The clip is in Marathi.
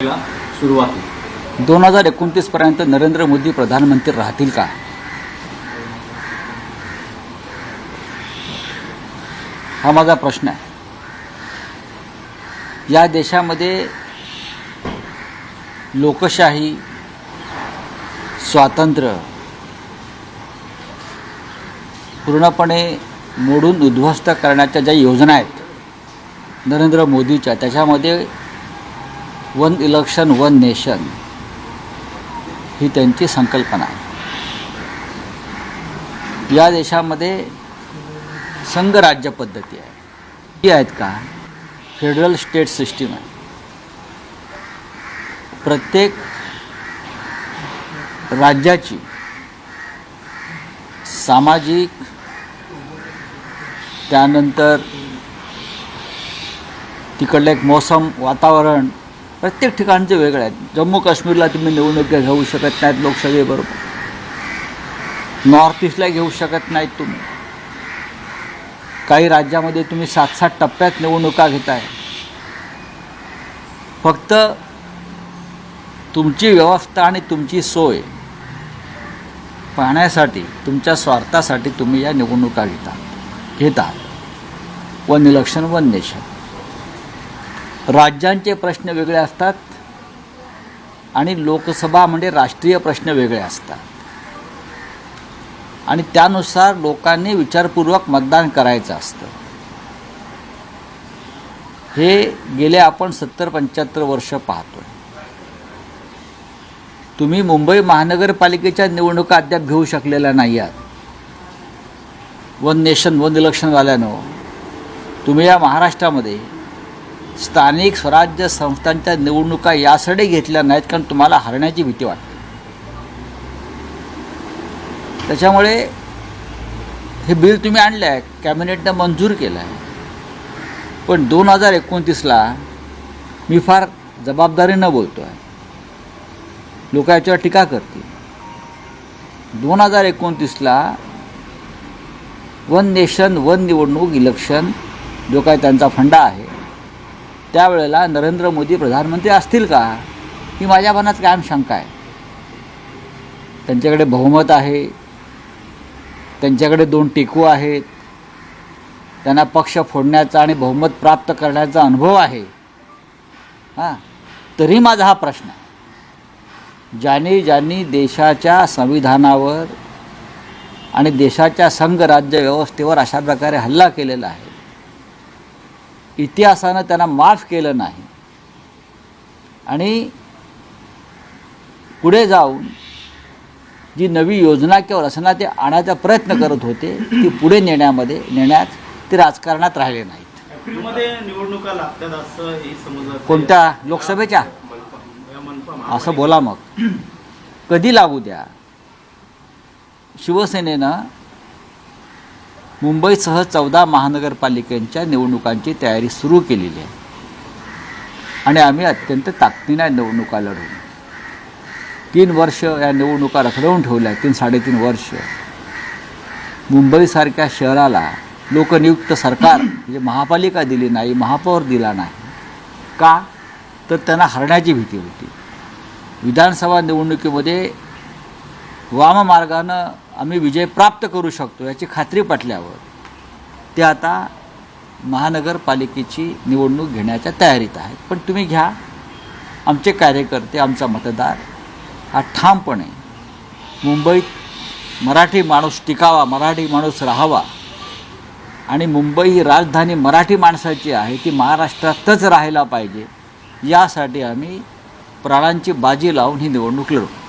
सुरुवात दोन हजार एकोणतीस पर्यंत नरेंद्र मोदी प्रधानमंत्री राहतील का? हा माझा प्रश्न आहे. या देशामध्ये लोकशाही स्वातंत्र्य पूर्णपणे मोडून उद्ध्वस्त करण्याच्या ज्या योजना आहेत नरेंद्र मोदीच्या त्याच्यामध्ये वन इलेक्शन वन नेशन ही त्यांची संकल्पना आहे. या देशामध्ये संघराज्य पद्धती आहे. ती आहेत का? फेडरल स्टेट सिस्टीम आहे. प्रत्येक राज्याची सामाजिक त्यानंतर तिकडलं एक मौसम वातावरण प्रत्येक ठिकाणचे वेगळे आहेत. जम्मू काश्मीरला तुम्ही निवडणुका घेऊ शकत नाहीत लोकसभेबरोबर. नॉर्थ ईस्टला घेऊ शकत नाहीत तुम्ही. काही राज्यामध्ये तुम्ही सात सात टप्प्यात निवडणुका घेताय. फक्त तुमची व्यवस्था आणि तुमची सोय पाहण्यासाठी तुमच्या स्वार्थासाठी तुम्ही या निवडणुका घेता घेता. One election one nation. राज्यांचे प्रश्न वेगळे असतात आणि लोकसभा म्हणजे राष्ट्रीय प्रश्न वेगळे असतात. आणि त्यानुसार लोकांनी विचारपूर्वक मतदान करायचं असतं. हे गेले आपण सत्तर पंच्याहत्तर वर्ष पाहतो तुम्ही मुंबई महानगरपालिकेच्या निवडणुका अद्याप घेऊ शकलेल्या नाही आहात वन नेशन वन इलेक्शन झाल्यानं तुम्ही या महाराष्ट्रामध्ये स्थानिक स्वराज्य संस्थांच्या निवडणुका यासाठी घेतल्या नाहीत कारण तुम्हाला हरण्याची भीती वाटते. त्याच्यामुळे हे बिल तुम्ही आणलं आहे कॅबिनेटनं मंजूर केलं आहे पण दोन हजार एकोणतीसला मी फार जबाबदारीनं बोलतो आहे लोक याच्यावर टीका करतील. दोन हजार एकोणतीसला वन नेशन वन निवडणूक इलेक्शन जो काय त्यांचा फंडा आहे त्यावेळेला नरेंद्र मोदी प्रधानमंत्री असतील का? ही माझ्या मनात कायम शंका आहे. त्यांच्याकडे बहुमत आहे. त्यांच्याकडे दोन टेकू आहेत. त्यांना पक्ष फोडण्याचा आणि बहुमत प्राप्त करण्याचा अनुभव आहे. हां तरी माझा हा प्रश्न आहे. ज्यांनी ज्यांनी देशाच्या संविधानावर आणि देशाच्या संघराज्य व्यवस्थेवर अशा प्रकारे हल्ला केलेला आहे इतिहासानं त्यांना माफ केलं नाही. आणि पुढे जाऊन जी नवी योजना किंवा रचना ते आणायचा प्रयत्न करत होते ती पुढे नेण्यामध्ये नेण्यात ते राजकारणात राहिले नाहीत. एप्रिलमध्ये निवडणुका लागतात असं समजलं कोणत्या? लोकसभेच्या? असं बोला मग. कधी लागू द्या? शिवसेनेनं मुंबईसह चौदा महानगरपालिकांच्या निवडणुकांची तयारी सुरू केलेली आहे. आणि आम्ही अत्यंत ताकदीने निवडणुका लढवू. तीन वर्ष या निवडणुका रखडवून ठेवल्या तीन साडेतीन वर्ष. मुंबईसारख्या शहराला लोकनियुक्त सरकार म्हणजे महापालिका दिली नाही महापौर दिला नाही. का? तर त्यांना हरण्याची भीती होती. विधानसभा निवडणुकीमध्ये वाममार्गानं आम्ही विजय प्राप्त करू शकतो याची खात्री पटल्यावर ते आता महानगरपालिकेची निवडणूक घेण्याच्या तयारीत आहेत. पण तुम्ही घ्या आमचे कार्यकर्ते आमचा मतदार हा ठामपणे मुंबईत मराठी माणूस टिकावा मराठी माणूस राहावा आणि मुंबई ही राजधानी मराठी माणसाची आहे ती महाराष्ट्रातच राहायला पाहिजे यासाठी आम्ही प्राणांची बाजी लावून ही निवडणूक लढू